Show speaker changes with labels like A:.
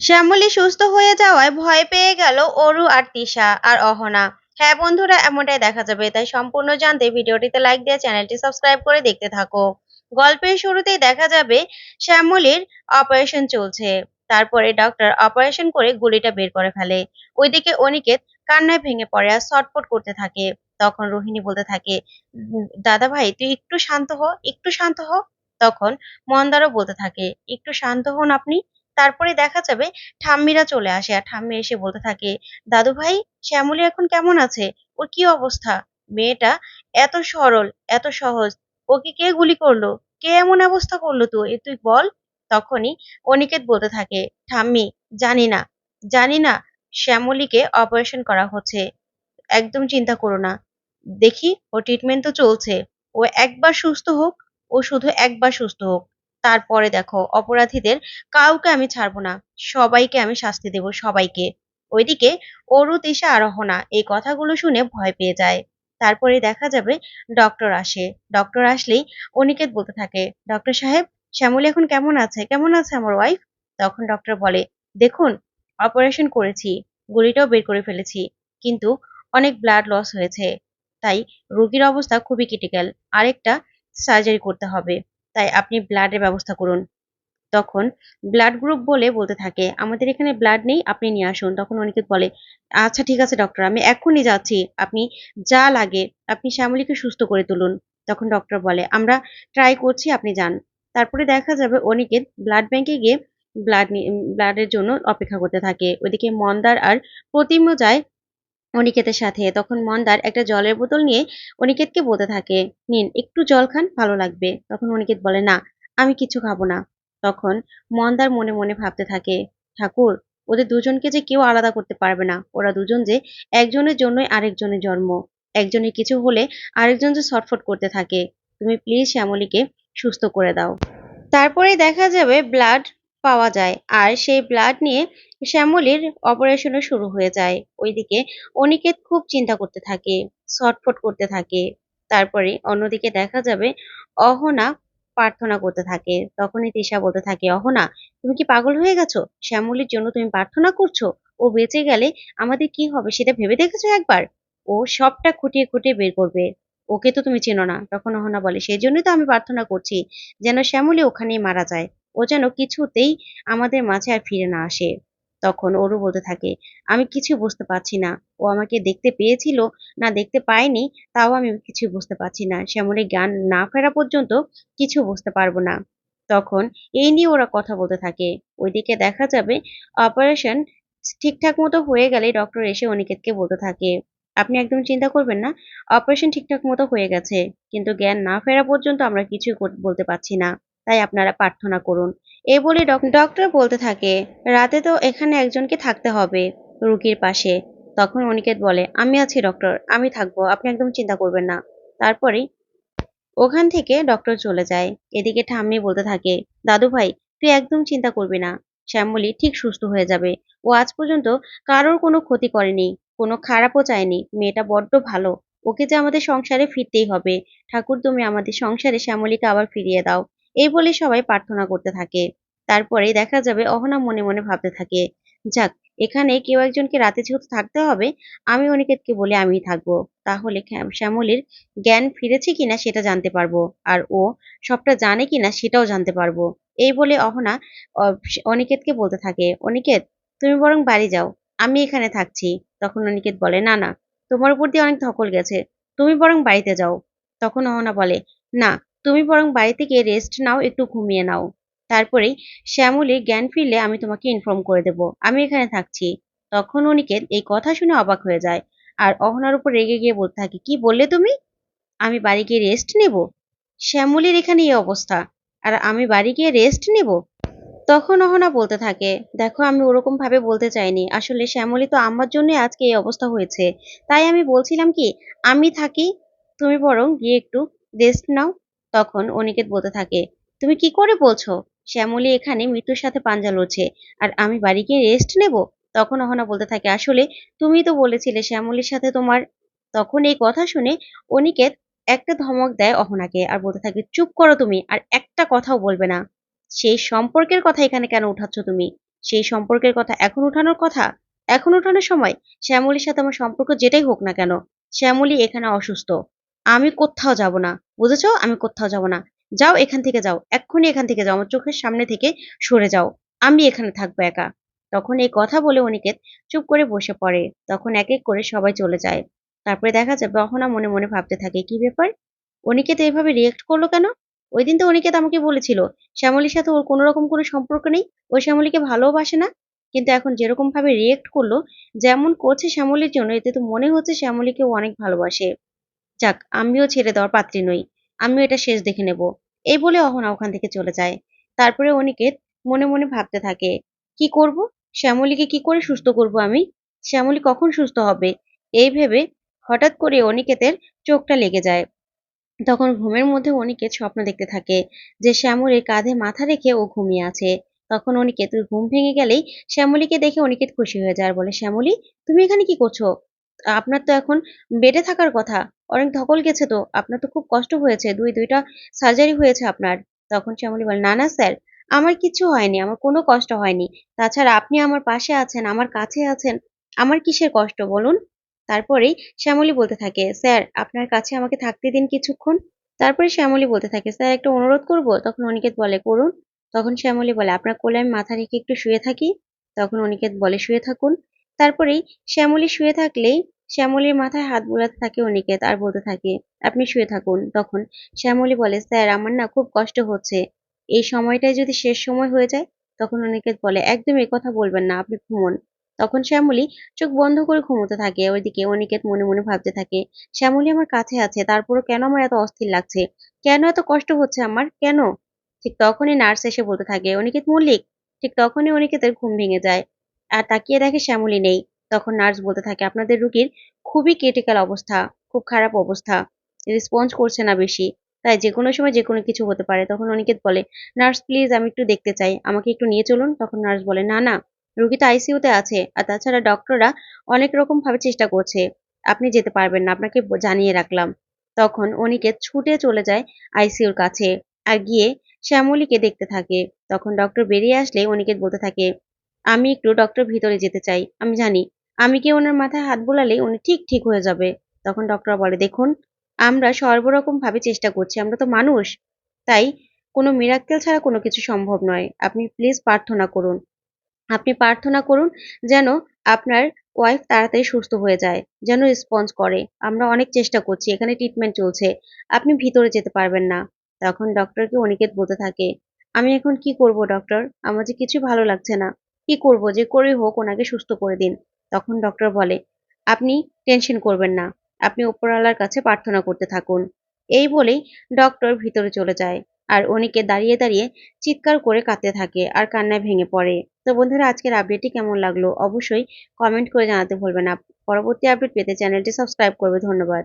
A: শ্যামলী সুস্থ হয়ে যাওয়ায় ভয় পেয়ে গেল অরু আর তিশা আর অহনা। হ্যাঁ বন্ধুরা এমনটাই দেখা যাবে। তাই সম্পূর্ণ জানতে ভিডিওটিতে লাইক দিয়ে চ্যানেলটি সাবস্ক্রাইব করে দেখতে থাকো। গল্পের শুরুতেই দেখা যাবে শ্যামলীর অপারেশন চলছে। তারপরে ডক্টর অপারেশন করে গুলিটা বের করে ফেলে। ওইদিকে অনিকেত কান্নায় ভেঙে পড়ে আর ছটফট করতে থাকে। তখন রোহিণী বলতে থাকে "উম, দাদা ভাই তুই একটু শান্ত হ একটু শান্ত হ। তখন মন্দারও বলতে থাকে একটু শান্ত হন আপনি। তারপরে দেখা যাবে ঠাম্মিরা চলে আসে আর ঠাম্মি এসে বলতে থাকে, দাদু ভাই, শ্যামলী এখন কেমন আছে? ওর কি অবস্থা? মেয়েটা এত সরল, এত সহজ, ওকে কে গুলি করল? কে এমন অবস্থা করল তো? এ তুই বল। তখনই অনিকেত বলতে থাকে, ঠাম্মি, জানি না জানি না শ্যামলীকে অপারেশন করা হচ্ছে, একদম চিন্তা করো না। দেখি ও ট্রিটমেন্ট তো চলছে, ও একবার সুস্থ হোক, ও শুধু একবার সুস্থ হোক। তারপরে দেখো, অপরাধীদের কাউকে আমি ছাড়বো না, সবাইকে আমি শাস্তি দেব সবাইকে। ওইদিকে অরু তিশা আরোহণা এই কথাগুলো শুনে ভয় পেয়ে যায়। তারপরে দেখা যাবে ডক্টর আসে। ডক্টর আসলেই অনিকেত বলতে থাকে ডক্টর সাহেব, শ্যামলী এখন কেমন আছে? কেমন আছে আমার ওয়াইফ তখন ডক্টর বলে, দেখুন অপারেশন করেছি, গুলিটাও বের করে ফেলেছি, কিন্তু অনেক ব্লাড লস হয়েছে, তাই রোগীর অবস্থা খুবই ক্রিটিক্যাল আরেকটা সার্জারি করতে হবে। তাই আপনি ব্লাডের ব্যবস্থা করুন। তখন ব্লাড গ্রুপ বলে বলতে থাকে, আমাদের এখানে ব্লাড নেই, আপনি নিয়ে আসুন। তখন অনিকেত বলে আচ্ছা ঠিক আছে ডক্টর আমি এখনই যাচ্ছি। আপনি যা লাগে, আপনি শ্যামলীকে সুস্থ করে তুলুন। তখন ডক্টর বলে, আমরা ট্রাই করছি, আপনি যান। তারপরে দেখা যাবে অনিকেত ব্লাড ব্যাংকে গিয়ে ব্লাড ব্লাডের জন্য অপেক্ষা করতে থাকে। ওইদিকে মন্দার আর প্রতিমও যায় অনিকেতের সাথে। তখন মন্দার একটা জলের বোতল নিয়ে অনিকেতকে বলতে থাকে, নিন, একটু জল খান, ভালো লাগবে। তখন অনিকেত বলে, না, আমি কিছু খাব না। তখন মন্দার মনে মনে ভাবতে থাকে, ঠাকুর, ওদের দুজনকে যে কেউ আলাদা করতে পারবে না। ওরা দুজন যে একজনের জন্যই আরেকজনের জন্ম। একজনের কিছু হলে আরেকজন যে ছটফট করতে থাকে। তুমি প্লিজ শ্যামলীকে সুস্থ করে দাও। তারপরে দেখা যাবে ব্লাড পাওয়া যায়। আর সেই ব্লাড নিয়ে শ্যামলীর অপারেশনও শুরু হয়ে যায়। ওইদিকে অনিকেত খুব চিন্তা করতে থাকে, ছটফট করতে থাকে। তারপরে অন্যদিকে দেখা যাবে অহনা প্রার্থনা করতে থাকে। তখনই তিশা বলতে থাকে, অহনা, তুমি কি পাগল হয়ে গেছো? শ্যামলীর জন্য তুমি প্রার্থনা করছ? ও বেঁচে গেলে আমাদের কি হবে সেটা ভেবে দেখেছ একবার? ও সবটা খুঁটিয়ে খুঁটিয়ে বের করবে। ওকে তো তুমি চেনো না। তখন অহনা বলে সেই জন্যই তো আমি প্রার্থনা করছি, যেন শ্যামলী ওখানেই মারা যায়। ও যেন কিছুতেই আমাদের মাঝে আর ফিরে না আসে। তখন ওরও বলতে থাকে, আমি কিছু বুঝতে পারছি না। ও আমাকে দেখতে পেয়েছিল, না দেখতে পায়নি, তাও আমি কিছু বুঝতে পারছি না। শ্যামলের জ্ঞান না ফেরা পর্যন্ত কিছু বুঝতে পারব না। তখন এই নিয়ে ওরা কথা বলতে থাকে। ওইদিকে দেখা যাবে অপারেশন ঠিকঠাক মতো হয়ে গেলে ডক্টর এসে অনিকেতকে বলতে থাকে, আপনি একদম চিন্তা করবেন না অপারেশন ঠিকঠাক মতো হয়ে গেছে, কিন্তু জ্ঞান না ফেরা পর্যন্ত আমরা কর- বলতে পারছি না। তাই আপনারা প্রার্থনা করুন। এই বলে ডক- ডক্টর বলতে থাকে, রাতে তো এখানে একজনকে থাকতে হবে রুগীর পাশে। তখন অনিকেত বলে, আমি আছি, ডক্টর, আমি থাকব, আপনি একদম চিন্তা করবেন না। তারপরে ওখান থেকে ডক্টর চলে যায়। এদিকে ঠাম্মি বলতে থাকে, দাদু ভাই, তুই একদম চিন্তা করবি না। শ্যামলী ঠিক সুস্থ হয়ে যাবে। ও আজ পর্যন্ত কারোর কোনো ক্ষতি করেনি, কোনো খারাপও চায়নি। মেয়েটা বড্ড ভালো। ওকে যে আমাদের সংসারে ফিরতেই হবে। ঠাকুর তুমি আমাদের সংসারে শ্যামলীকে আবার ফিরিয়ে দাও। এই বলে সবাই প্রার্থনা করতে থাকে। তারপরে দেখা যাবে অহনা মনে মনে ভাবতে থাকে, যাক, এখানে কেউ একজনকে রাতে যেহেতু থাকতে হবে, আমি অনিকেতকে বলে আমিই থাকব। তাহলে শ্যামলীর জ্ঞান ফিরেছে কিনা সেটা জানতে পারব, আর ও সবটা জানে কিনা সেটাও জানতে পারব। এই বলে অহনা অনিকেতকে বলতে থাকে, অনিকেত, তুমি বরং বাড়ি যাও, আমি এখানে থাকছি। তখন অনিকেত বলে, না না, তোমার উপর দিয়ে অনেক ধকল গেছে, তুমি বরং বাড়িতে যাও। তখন অহনা বলে, না তুমি বরং বাড়িতে গিয়ে রেস্ট নাও, একটু ঘুমিয়ে নাও। তারপরেই শ্যামলী জ্ঞান ফিরলে আমি তোমাকে ইনফর্ম করে দেব। আমি এখানে থাকছি। তখন অনিকেত এই কথা শুনে অবাক হয়ে যায় আর অহনার উপর রেগে গিয়ে বলতে থাকে, কি বললে তুমি? আমি বাড়ি গিয়ে রেস্ট নেব? শ্যামলীর এখানে এই অবস্থা। আর আমি বাড়ি গিয়ে রেস্ট নেব? তখন অহনা বলতে থাকে, দেখো, আমি ওরকম ভাবে বলতে চাইনি। আসলে শ্যামলী তো আমার জন্য আজকে এই অবস্থা হয়েছে। তাই আমি বলছিলাম কি, আমি থাকি, তুমি বরং গিয়ে একটু রেস্ট নাও। তখন অনিকেত বলতে থাকে, তুমি কি করে বলছো? শ্যামলী এখানে মৃত্যুর সাথে পাঞ্জা লড়ছে, আর আমি বাড়ি গিয়ে রেস্ট নেব? তখন অহনা বলতে থাকে, আসলে তুমি তো বলেছিলে শ্যামলীর সাথে তোমার তখন এই কথা শুনে অনিকেত একটা ধমক দেয় অহনাকে আর বলতে থাকে, চুপ করো তুমি, আর একটা কথাও বলবে না। সেই সম্পর্কের কথা এখানে কেন উঠাচ্ছ তুমি? সেই সম্পর্কের কথা এখন উঠানোর কথা? এখন উঠানোর সময়? শ্যামলীর সাথে আমার সম্পর্ক যেটাই হোক না কেন? শ্যামলী এখানে অসুস্থ। আমি কোথাও যাব না। বুঝেছ? আমি কোথাও যাব না। যাও এখান থেকে যাও। এক্ষুনি এখান থেকে যাও। আমার চোখের সামনে থেকে সরে যাও। আমি এখানে থাকব একা। তখন এই কথা বলে অনিকেত চুপ করে বসে পড়ে। তখন এক এক করে সবাই চলে যায়। তারপরে দেখা যাবে অহনা মনে মনে ভাবতে থাকে, কি ব্যাপার? অনিকেত এইভাবে রিয়েক্ট করল কেন? ওই দিন তো অনিকেত আমাকে বলেছিল, শ্যামলীর সাথে ওর কোনো রকম কোনো সম্পর্ক নেই। ও শ্যামলীকে ভালোবাসে না। কিন্তু এখন যেরকম ভাবে রিয়েক্ট করল, যেমন করছে শ্যামলীর জন্য, এতে তো মনে হচ্ছে শ্যামলীকে অনেক ভালোবাসে। যাক, আমিও ছেড়ে দেওয়ার পাত্রী নই। আমিও এটা শেষ দেখে নেব। এই বলে অহনা ওখান থেকে চলে যায়। তারপরে অনিকেত মনে মনে ভাবতে থাকে, কি করব? শ্যামলীকে কি করে সুস্থ করব আমি? শ্যামলী কখন সুস্থ হবে? এই ভেবে হঠাৎ করে অনিকেতের চোখটা লেগে যায়। তখন ঘুমের মধ্যে অনিকেত স্বপ্ন দেখতে থাকে যে শ্যামলীর কাঁধে মাথা রেখে ও ঘুমিয়ে আছে। তখন অনিকেতের ঘুম ভেঙে গেলেই শ্যামলীকে দেখে অনিকেত খুশি হয়ে যায় আর বলে, শ্যামলী, তুমি এখানে কি করছ? আপনার তো এখন বেডে থাকার কথা। অনেক ধকল গেছে তো, আপনার তো খুব কষ্ট হয়েছে, দুই, দুইটা সার্জারি হয়েছে আপনার। তখন শ্যামলী বলে না না স্যার, আমার কিছু হয়নি, আমার কোনো কষ্ট হয়নি। তাছাড়া আপনি আমার পাশে আছেন, আমার কাছে আছেন, আমার কিসের কষ্ট বলুন? তারপরেই শ্যামলী বলতে থাকে, স্যার, আপনার কাছে আমাকে থাকতে দিন কিছুক্ষণ। তারপরে শ্যামলী বলতে থাকে, স্যার, একটা অনুরোধ করব? তখন অনিকেত বলে, করুন। তখন শ্যামলী বলে, আপনার কোলে আমি মাথা রেখে একটু শুয়ে থাকি? তখন অনিকেত বলে, শুয়ে থাকুন। তারপরেই শ্যামলী শুয়ে থাকলেই শ্যামলীর মাথায় হাত বোলাতে থাকে অনিকেত আর বলতে থাকে, আপনি শুয়ে থাকুন। তখন শ্যামলী বলে, স্যার, আমার না খুব কষ্ট হচ্ছে। এই সময়টাই যদি শেষ সময় হয়ে যায়, তখন অনিকেত বলে, একদম এই কথা বলবেন না, আপনি ঘুমন। তখন শ্যামলী চোখ বন্ধ করে ঘুমোতে থাকে, ওইদিকে অনিকেত মনে মনে ভাবতে থাকে, শ্যামলী আমার কাছে আছে, তারপরও কেন আমার এত অস্থির লাগছে? কেন এত কষ্ট হচ্ছে আমার? কেন? ঠিক তখনই নার্স এসে বলতে থাকে অনিকেত মল্লিক? ঠিক তখনই অনিকেতের ঘুম ভেঙে যায়। আর তাকিয়ে দেখে শ্যামলী নেই। তখন নার্স বলতে থাকে, আপনাদের রুগীর খুবই ক্রিটিক্যাল অবস্থা, খুব খারাপ অবস্থা রেসপন্স করছে না বেশি। তাই যে কোনো সময় যে কোনো কিছু হতে পারে। তখন অনিকেত বলে নার্স প্লিজ আমি একটু দেখতে চাই। আমাকে একটু নিয়ে চলুন। তখন নার্স বলে, না না, রুগী তো আইসিইউতে আছে। আর তাছাড়া ডক্টররা অনেক রকম ভাবে চেষ্টা করছে। আপনি যেতে পারবেন না, আপনাকে জানিয়ে রাখলাম। তখন অনিকেত ছুটে চলে যায় আইসিইউর কাছে। আর গিয়ে শ্যামলীকে দেখতে থাকে। তখন ডক্টর বেরিয়ে আসলে অনিকেত বলতে থাকে, আমি একটু ডক্টর ভিতরে যেতে চাই। আমি জানি আমি কি ওনার মাথায় হাত বোলালে উনি ঠিক ঠিক হয়ে যাবে? তখন ডক্টর বলে, দেখুন, আমরা সর্বরকম ভাবে চেষ্টা করছি, আমরা তো মানুষ। তাই কোনো মিরাক্কেল ছাড়া কোনো কিছু সম্ভব নয়। আপনি প্লিজ প্রার্থনা করুন। আপনি প্রার্থনা করুন যেন আপনার ওয়াইফ তাড়াতাড়ি সুস্থ হয়ে যায়, যেন রেসপন্স করে। আমরা অনেক চেষ্টা করছি, এখানে ট্রিটমেন্ট চলছে। আপনি ভিতরে যেতে পারবেন না। তখন ডক্টরকে অনিকেত বলতে থাকে, আমি এখন কি করব ডক্টর আমার যে কিছু ভালো লাগছে না। কি করব? যে করে হোক, ওনাকে সুস্থ করে দিন। তখন ডক্টর বলে, আপনি টেনশন করবেন না, আপনি উপরওয়ালার কাছে প্রার্থনা করতে থাকুন। এই বলেই ডক্টর ভিতরে চলে যায়। আর অনেকে দাঁড়িয়ে দাঁড়িয়ে চিৎকার করে কাঁদতে থাকে আর কান্নায় ভেঙে পড়ে। তো বন্ধুরা, আজকের আপডেটটি কেমন লাগল? অবশ্যই কমেন্ট করে জানাতে ভুলবেন না। পরবর্তী আপডেট পেতে চ্যানেলটি সাবস্ক্রাইব করবে। ধন্যবাদ।